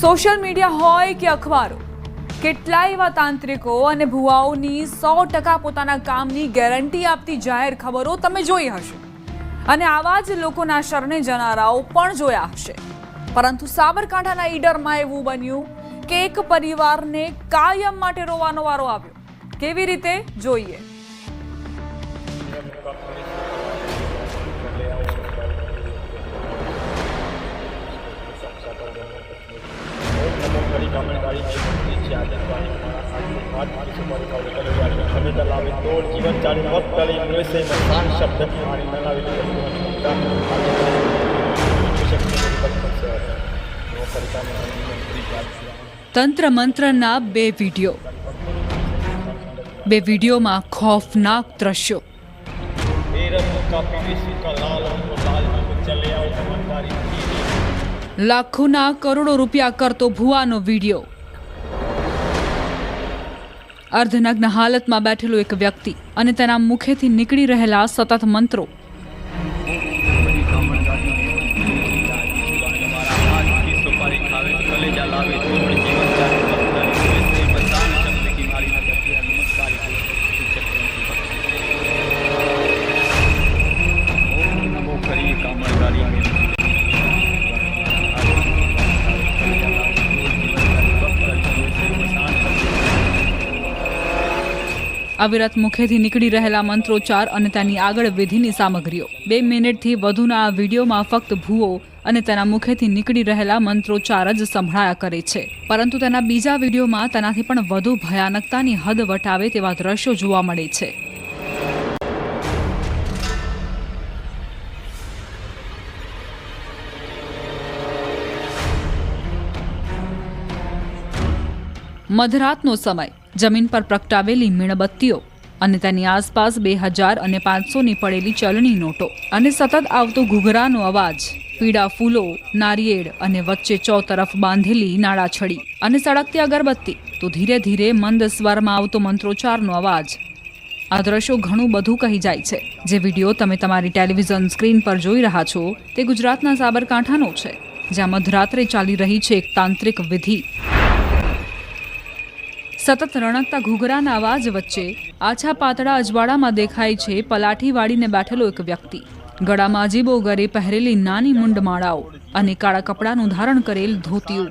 Social media હોય કે અખબારો, કેટલાય એવા તાંત્રિકો અને ભુવાઓની સો ટકા પોતાના કામની ગેરંટી આપતી જાહેર ખબરો તમે જોઈ હશે. અને આવા જ લોકોના શરણે જનારાઓ પણ જોયા હશે. પરંતુ સાબરકાંઠાના ઈડરમાં એવું બન્યું કે એક પરિવારને કાયમ માટે રોવાનો વારો આવ્યો. કેવી રીતે? જોઈએ. તંત્ર મંત્રના બે વીડિયો. બે વિડીયોમાં ખોફનાક દ્રશ્યો. લાખોના કરોડો રૂપિયા કરતો ભુવાનો વીડિયો. અર્ધનગ્ન હાલતમાં બેઠેલો એક વ્યક્તિ અને તેના મુખેથી નીકળી રહેલા સતત મંત્રો અવિરત મુખેથી નીકળી રહેલા મંત્રોચ્ચાર અને તેની આગળ વિધિની સામગ્રીઓ. બે મિનિટથી વધુના આ વિડીયોમાં ફક્ત ભૂવો અને તેના મુખેથી નીકળી રહેલા મંત્રોચ્ચાર જ સંભળાયા કરે છે. પરંતુ તેના બીજા વિડીયોમાં તેનાથી પણ વધુ ભયાનકતાની હદ વટાવે તેવા દ્રશ્યો જોવા મળે છે. મધરાતનો સમય. જમીન પર પ્રગટાવેલી મીણબત્તીઓ અને તેની આસપાસ બે હજાર અને પાંચસોની પડેલી ચલણી નોટો અને સતત આવતો ઘૂઘરાનો અવાજ, પીળા ફૂલો, નારિયેળ અને વચ્ચે ચોતરફ બાંધેલી નાળાછડી અને સળગતી અગરબત્તી તો ધીરે ધીરે મંદ સ્વરમાં આવતો મંત્રોચ્ચારનો અવાજ. આ દ્રશ્યો ઘણું બધું કહી જાય છે. જે વીડિયો તમે તમારી ટેલિવિઝન સ્ક્રીન પર જોઈ રહ્યા છો તે ગુજરાતના સાબરકાંઠાનો છે, જ્યાં મધરાત્રે ચાલી રહી છે એક તાંત્રિક વિધિ. સતત રણકતા ઘૂઘરાના અવાજ વચ્ચે આછા પાતળા અજવાળામાં દેખાય છે પલાઠી વાળીને બેઠેલો એક વ્યક્તિ. ગળામાં અજીબો ગરે પહેરેલી નાની મુંડમાળાઓ અને કાળા કપડાનું ધારણ કરેલ ધોતિયું.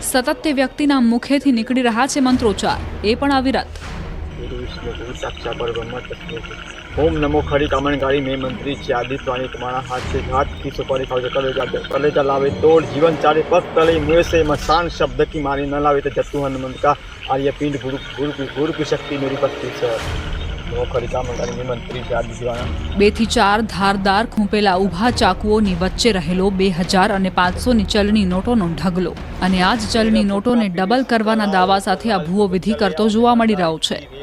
સતત તે વ્યક્તિના મુખેથી નીકળી રહ્યા છે મંત્રોચ્ચાર. એ પણ અવિરત. गुरु विष्णु गुरु साक्षात परब्रह्म तस्मै ओम नमो खरी कामणगारी में मंत्री छे आदित्यवाणी तुम्हारा हाथ से घात की सुपारी खाओ कलेजा कलेजा लावे तोड़ जीवन चाले पग तले मुँह से मसान शब्द की मारी न लावे तो जत्तु हनुमंत का आर्य पिंड गुरु गुरु की गुरु की शक्ति मेरी भक्ति से नमो खरी कामणगारी में मंत्री छे आदित्यवाणी બે થી ચાર ધારદાર ખૂંપેલા ઊભા ચાકુઓની વચ્ચે રહેલો બે હજાર અને પાંચસોની ચલણી નોટોનો ઢગલો અને આ જ ચલણી નોટોને ડબલ કરવાના દાવા સાથે આ ભૂવો વિધિ કરતો જોવા મળી રહ્યો છે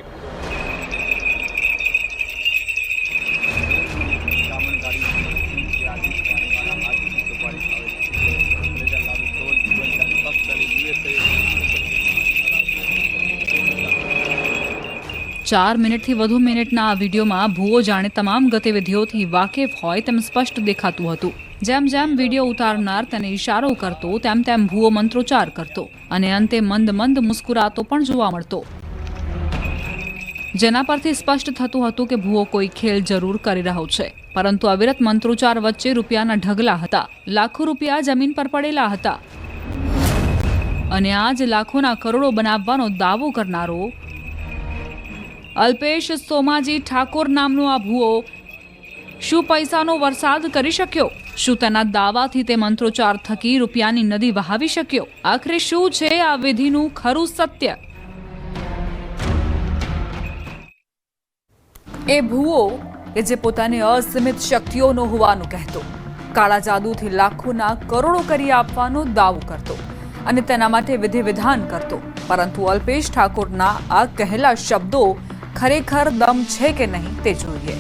ચાર મિનિટથી વધુ મિનિટના આ વિડીયોમાં ભૂવો જાણે તમામ ગતિવિધિઓથી વાકેફ હોય તેમ સ્પષ્ટ દેખાતું હતું. જેમ જેમ વીડિયો ઉતારનાર તેને ઇશારો કરતો, તેમ તેમ ભૂવો મંત્રોચ્ચાર કરતો અને અંતે મંદ મંદ મુસ્કુરાતો પણ જોવા મળતો. જેના પરથી સ્પષ્ટ થતું હતું કે ભૂવો કોઈ ખેલ જરૂર કરી રહ્યો છે, પરંતુ અવિરત મંત્રોચ્ચાર વચ્ચે રૂપિયાના ઢગલા હતા, લાખો રૂપિયા જમીન પર પડેલા હતા. અને આ જ લાખોના કરોડો બનાવવાનો દાવો કરનારો અલ્પેશ સોમાજી ઠાકોર નામનો આ ભૂવો શું પૈસાનો વરસાદ કરી શક્યો? શું તેના દાવાથી તે મંત્રોચ્ચાર થકી રૂપિયાની નદી વહાવી શક્યો? આખરે શું છે આ વિધિનું ખરું સત્ય? એ ભૂવો કે જે પોતાની અસીમિત શક્તિઓનો હોવાનું કહેતો, કાળા જાદુથી લાખોના કરોડો કરી આપવાનો દાવો કરતો અને તેના માટે વિધિ વિધાન કરતો. પરંતુ અલ્પેશ ઠાકોરના આ કહેલા શબ્દો ખરેખર દમ છે કે નહીં તે જોઈએ.